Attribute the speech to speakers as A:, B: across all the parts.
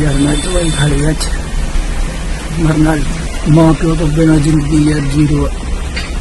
A: ਯਾਰ ਮੈਂ ਦਵਾਈ ਖਾ ਅੱਜ। ਮਰਨਾ ਮਾਂ ਪਿਓ ਤੋਂ ਬਿਨਾਂ ਜ਼ਿੰਦਗੀ ਯਾਰ ਜ਼ੀਰੋ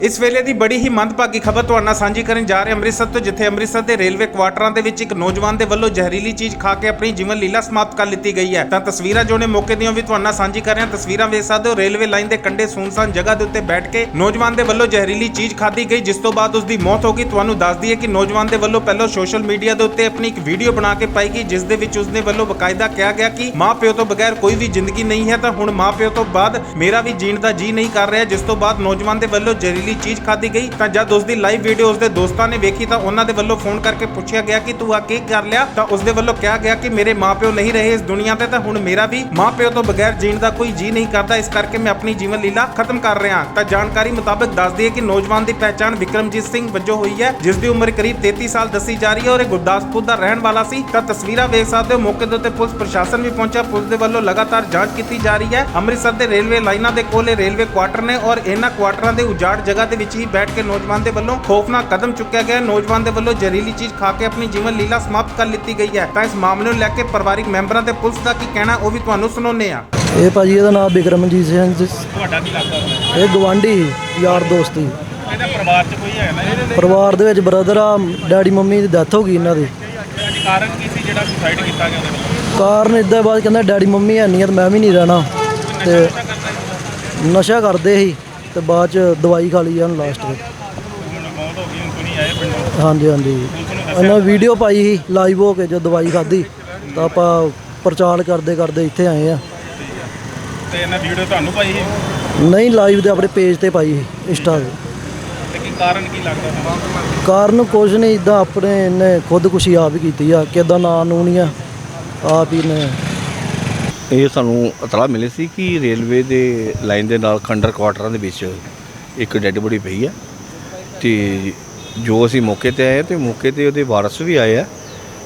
B: ਇਸ ਵੇਲੇ ਦੀ ਬੜੀ ਹੀ ਮੰਦਭਾਗੀ ਖਬਰ ਤੁਹਾਡੇ ਨਾਲ ਸਾਂਝੀ ਕਰਨ ਜਾ ਰਹੇ ਅੰਮ੍ਰਿਤਸਰ ਤੋਂ, ਜਿੱਥੇ ਅੰਮ੍ਰਿਤਸਰ ਦੇ ਰੇਲਵੇ ਕੁਆਟਰਾਂ ਦੇ ਵਿੱਚ ਇੱਕ ਨੌਜਵਾਨ ਦੇ ਵੱਲੋਂ ਜ਼ਹਿਰੀਲੀ ਚੀਜ਼ ਖਾ ਕੇ ਆਪਣੀ ਜੀਵਨ ਲੀਲਾ ਸਮਾਪਤ ਕਰ ਲਿੱਤੀ ਗਈ ਹੈ। ਤਾਂ ਤਸਵੀਰਾਂ ਜੋ ਨੇ ਮੌਕੇ ਦੀਆਂ ਵੀ ਤੁਹਾਡੇ ਨਾਲ ਸਾਂਝੀ ਕਰ ਰਹੇ ਹਾਂ। ਤਸਵੀਰਾਂ ਵੇਖ ਸਕਦੇ ਹੋ, ਰੇਲਵੇ ਲਾਈਨ ਦੇ ਕੰਢੇ ਸੁਨਸਾਨ ਜਗ੍ਹਾ ਦੇ ਉੱਤੇ ਬੈਠ ਕੇ ਨੌਜਵਾਨ ਦੇ ਵੱਲੋਂ ਜ਼ਹਿਰੀਲੀ ਚੀਜ਼ ਖਾਧੀ ਗਈ, ਜਿਸ ਤੋਂ ਬਾਅਦ ਉਸ ਦੀ ਮੌਤ ਹੋ ਗਈ। ਤੁਹਾਨੂੰ ਦੱਸ ਦਈਏ ਕਿ ਨੌਜਵਾਨ ਦੇ ਵੱਲੋਂ ਪਹਿਲਾਂ ਸੋਸ਼ਲ ਮੀਡੀਆ ਦੇ ਉੱਤੇ ਆਪਣੀ ਇੱਕ ਵੀਡੀਓ ਬਣਾ ਕੇ ਪਾਈ ਗਈ, ਜਿਸ ਦੇ ਵਿੱਚ ਉਸ ਵੱਲੋਂ ਬਕਾਇਦਾ ਕਿਹਾ ਗਿਆ ਕਿ ਮਾਂ ਪਿਓ ਤੋਂ ਬਗੈਰ ਕੋਈ ਵੀ ਜ਼ਿੰਦਗੀ ਨਹੀਂ ਹੈ। ਤਾਂ ਹੁਣ ਮਾਂ ਪਿਓ ਤੋਂ ਬਾਅਦ ਮੇਰਾ ਵੀ ਜੀਣ ਦਾ ਜੀ ਨਹੀਂ ਕਰ ਰਿਹਾ, ਜਿਸ ਤੋਂ ਬਾਅਦ ਨੌਜਵਾਨ ਦੇ ਵੱਲੋਂ ਜ਼ਹਿਰੀਲੀ ਚੀਜ਼ ਖਾਧੀ ਗਈ, ਤਾਂ ਜਦ ਉਸ ਦੀ ਲਾਈਵ ਵੀਡੀਓ ਉਸ ਦੇ ਦੋਸਤਾਂ ਨੇ ਵੇਖੀ, ਤਾਂ ਉਹਨਾਂ ਦੇ ਵੱਲੋਂ ਫੋਨ ਕਰਕੇ ਪੁੱਛਿਆ ਗਿਆ ਕਿ ਤੂੰ ਆ ਕੀ ਕਰ ਲਿਆ? ਤਾਂ ਉਸ ਦੇ ਵੱਲੋਂ ਕਿਹਾ ਗਿਆ ਕਿ ਮੇਰੇ ਮਾਪਿਓ ਨਹੀਂ ਰਹੇ ਇਸ ਦੁਨੀਆ ਤੇ, ਤਾਂ ਹੁਣ ਮੇਰਾ ਵੀ ਮਾਪਿਓ ਤੋਂ ਬਗੈਰ ਜੀਣ ਦਾ ਕੋਈ ਜੀ ਨਹੀਂ ਕਰਦਾ, ਇਸ ਕਰਕੇ ਮੈਂ ਆਪਣੀ ਜੀਵਨ ਲੀਲਾ ਖਤਮ ਕਰ ਰਿਹਾ ਤਾਂ ਜਾਣਕਾਰੀ ਮੁਤਾਬਕ ਦੱਸ ਦਈਏ ਕਿ ਨੌਜਵਾਨ ਦੀ ਪਹਿਚਾਣ ਵਿਕਰਮਜੀਤ ਸਿੰਘ ਵਜੋਂ ਹੋਈ ਹੈ, ਜਿਸ ਦੀ ਉਮਰ ਕਰੀਬ 33 ਸਾਲ ਦੱਸੀ ਜਾ ਰਹੀ ਹੈ ਔਰ ਇਹ ਗੁਰਦਾਸਪੁਰ ਦਾ ਰਹਿਣ ਵਾਲਾ ਸੀ। ਤਾਂ ਤਸਵੀਰਾਂ ਵੇਖ ਸਕਦੇ ਹੋ, ਮੌਕੇ ਦੇ ਉੱਤੇ ਪੁਲਿਸ ਪ੍ਰਸ਼ਾਸਨ ਵੀ ਪਹੁੰਚਿਆ, ਪੁਲਿਸ ਦੇ ਵੱਲੋਂ ਲਗਾਤਾਰ ਜਾਂਚ ਕੀਤੀ ਜਾ ਰਹੀ ਹੈ। ਅੰਮ੍ਰਿਤਸਰ ਦੇ ਰੇਲਵੇ ਲਾਈਨਾਂ ਦੇ ਕੋਲ ਇਹ ਰੇਲਵੇ ਕੁਆਟਰ ਨੇ ਔਰ ਇਹਨਾਂ ਕੁਆਟਰਾਂ ਦੇ ਉਜਾੜ ਜਗ੍ਹਾ ਦੇ ਵਿੱਚ ਹੀ ਬੈਠ ਕੇ ਨੌਜਵਾਨ ਦੇ ਵੱਲੋਂ ਖੌਫਨਾਕ ਕਦਮ ਚੁੱਕਿਆ ਗਿਆ। ਨੌਜਵਾਨ ਦੇ ਵੱਲੋਂ ਜ਼ਹਿਰੀਲੀ ਚੀਜ਼ ਖਾ ਕੇ ਆਪਣੀ ਜੀਵਨ ਲੀਲਾ ਸਮਾਪਤ ਕਰ ਲਿੱਤੀ ਗਈ ਹੈ। ਤਾਂ ਇਸ ਮਾਮਲੇ ਨੂੰ ਲੈ ਕੇ ਪਰਿਵਾਰਿਕ ਮੈਂਬਰਾਂ ਤੇ ਪੁਲਿਸ ਦਾ ਕੀ ਕਹਿਣਾ ਉਹ ਵੀ ਤੁਹਾਨੂੰ ਸੁਣਾਉਂਦੇ ਆ
C: ਇਹ ਭਾਜੀ ਇਹਦਾ ਨਾਮ ਬਿਕਰਮਜੀਤ ਸਿੰਘ ਜੀ।
D: ਤੁਹਾਡਾ ਕੀ ਲੱਗਦਾ?
C: ਇਹ ਗਵਾਂਢੀ ਯਾਰ ਦੋਸਤ
D: ਇਹਦੇ ਪਰਿਵਾਰ 'ਚ ਕੋਈ ਹੈ ਨਾ ਇਹਦੇ
C: ਪਰਿਵਾਰ ਦੇ ਵਿੱਚ ਬ੍ਰਦਰ ਆ ਡੈਡੀ ਮੰਮੀ ਦੀ ਡੈਥ ਹੋ ਗਈ ਇਹਨਾਂ ਦੀ।
D: ਕਾਰਨ ਕੀ ਸੀ ਜਿਹੜਾ ਸੁਸਾਈਡ ਕੀਤਾ ਗਿਆ ਉਹਦੇ ਵੱਲੋਂ?
C: ਕਾਰਨ ਇਦਾਂ ਬਾਅਦ ਕਹਿੰਦਾ ਡੈਡੀ ਮੰਮੀ ਹੈ ਨਹੀਂ ਆ ਤੇ ਮੈਂ ਵੀ ਨਹੀਂ ਰਹਿਣਾ। ਤੇ ਨਸ਼ਾ ਕਰਦੇ ਸੀ। ਤੇ ਬਾਅਦ ਚ ਦਵਾਈ ਖਾ ਲਈ ਉਹਨੂੰ ਲਾਸਟ ਵਿੱਚ। ਹਾਂਜੀ ਹਾਂਜੀ। ਉਹਨਾਂ ਵੀਡੀਓ ਪਾਈ ਸੀ ਲਾਈਵ ਹੋ ਕੇ ਜੋ ਦਵਾਈ ਖਾਧੀ। ਤਾਂ ਆਪਾਂ ਪ੍ਰਚਾਰ ਕਰਦੇ ਕਰਦੇ ਇੱਥੇ ਆਏ ਆ।
D: ਤੇ ਇਹਨਾਂ ਵੀਡੀਓ ਤੁਹਾਨੂੰ ਪਾਈ ਸੀ?
C: ਨਹੀਂ ਲਾਈਵ ਦੇ ਆਪਣੇ ਪੇਜ ਤੇ ਪਾਈ ਸੀ ਇੰਸਟਾ ਤੇ।
D: ਤੇ ਕੀ ਕਾਰਨ ਕੀ ਲੱਗਦਾ
C: ਕਾਰਨ ਕੁਝ ਨਹੀਂ ਇਦਾਂ ਆਪਣੇ ਇਹਨੇ ਖੁਦਕੁਸ਼ੀ ਆਪ ਹੀ ਕੀਤੀ ਆ ਕਿਦਾਂ ਨਾਂ ਨੂੰ ਨਹੀਂ ਆ। ਆਪ ਹੀ ਨੇ
E: ਇਹ ਸਾਨੂੰ ਇਤਲਾਹ ਮਿਲੀ ਸੀ ਕਿ ਰੇਲਵੇ ਦੇ ਲਾਈਨ ਦੇ ਨਾਲ ਖੰਡਰ ਕੁਆਟਰਾਂ ਦੇ ਵਿੱਚ ਇੱਕ ਡੈੱਡ ਬੋਡੀ ਪਈ ਹੈ ਤੇ ਜੋ ਅਸੀਂ ਮੌਕੇ ਤੇ ਆਏ ਤੇ ਮੌਕੇ ਤੇ ਉਹਦੇ ਵਾਰਸ ਵੀ ਆਏ ਆ।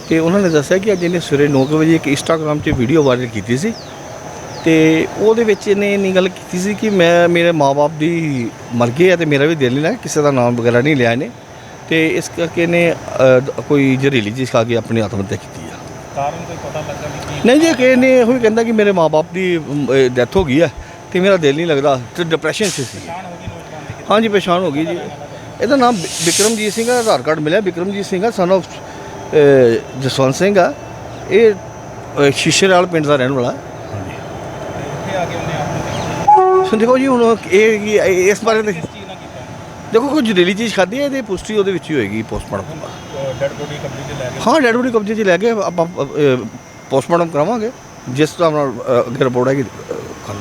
E: ਤੇ ਉਹਨਾਂ ਨੇ ਦੱਸਿਆ ਕਿ ਅੱਜ ਇਹਨੇ ਸਵੇਰੇ 9 ਵਜੇ ਇੱਕ ਇੰਸਟਾਗ੍ਰam 'ਤੇ ਵੀਡੀਓ ਵਾਇਰਲ ਕੀਤੀ ਸੀ। ਤੇ ਉਹਦੇ ਵਿੱਚ ਇਹਨੇ ਇੰਨੀ ਗੱਲ ਕੀਤੀ ਸੀ ਕਿ ਮੈਂ, ਮੇਰੇ ਮਾਪੇ ਦੀ ਮਰ ਗਏ ਆ ਤੇ ਮੇਰਾ ਵੀ ਦਿਲ ਨਹੀਂ ਲੱਗਾ ਕਿਸੇ ਦਾ ਨਾਮ ਵਗੈਰਾ ਨਹੀਂ ਲਿਆ ਇਹਨੇ। ਤੇ ਇਸ ਕਰਕੇ ਇਹਨੇ ਕੋਈ ਜ਼ਹਿਰੀਲੀ ਚੀਜ਼ ਖਾ ਕੇ ਆਪਣੀ ਆਤਮ ਹੱਤਿਆ ਕੀਤੀ
D: ਕਾਰਨ ਕੋਈ ਪਤਾ ਲੱਗਾ ਵੀ ਕੀ
E: ਨਹੀਂ ਜੀ ਕਿ ਨੇ ਇਹੋ ਹੀ ਕਹਿੰਦਾ ਕਿ ਮੇਰੇ ਮਾਪੇ ਦੀ ਡੈਥ ਹੋ ਗਈ ਹੈ ਤੇ ਮੇਰਾ ਦਿਲ ਨਹੀਂ ਲੱਗਦਾ ਤੇ ਡਿਪਰੈਸ਼ਨ 'ਚ ਸੀ।
D: ਦੀ
E: ਹਾਂਜੀ ਪਛਾਣ ਹੋ ਗਈ ਜੀ। ਇਹਦਾ ਨਾਮ ਬਿਕਰਮਜੀਤ ਸਿੰਘ ਹੈ ਆਧਾਰ ਕਾਰਡ ਮਿਲਿਆ ਬਿਕਰਮਜੀਤ ਸਿੰਘ ਆ ਸਨ of ਜਸਵੰਤ ਸਿੰਘ ਆ। ਇਹ ਅ, ਸ਼ੀਸ਼ੇਵਾਲ ਪਿੰਡ ਦਾ ਰਹਿਣ ਵਾਲਾ।
D: ਇੱਥੇ ਆ ਕੇ ਉਹਨੇ ਆਪ
E: ਦੇਖੋ ਜੀ ਹੁਣ ਇਹ- ਇਸ ਬਾਰੇ ਤੇ
D: ਕਿਸ ਚੀਜ਼ ਨਾਲ ਕੀਤਾ
E: ਦੇਖੋ ਕੋਈ ਜ਼ਹਿਰੀਲੀ ਚੀਜ਼ ਖਾਧੀ ਹੈ ਇਹਦੀ ਪੁਸ਼ਟੀ ਉਹਦੇ ਵਿੱਚ ਹੀ ਹੋਏਗੀ ਪੋਸਟਮਾਰਟਮ ਤੋਂ ਬਾਅਦ
D: ਡੈਡ ਬੋਡੀ ਕਬਜ਼ੇ 'ਚ ਲੈ ਕੇ
E: ਹਾਂ ਡੈਡ ਬੋਡੀ ਕਬਜ਼ੇ 'ਚ ਲੈ ਕੇ ਆਪਾਂ ਪੋਸਟਮਾਰਟਮ ਕਰਾਵਾਂਗੇ ਜਿਸ ਤਰ੍ਹਾਂ ਨਾਲ ਅ, ਅੱਗੇ ਰਿਪੋਰਟ ਆਏਗੀ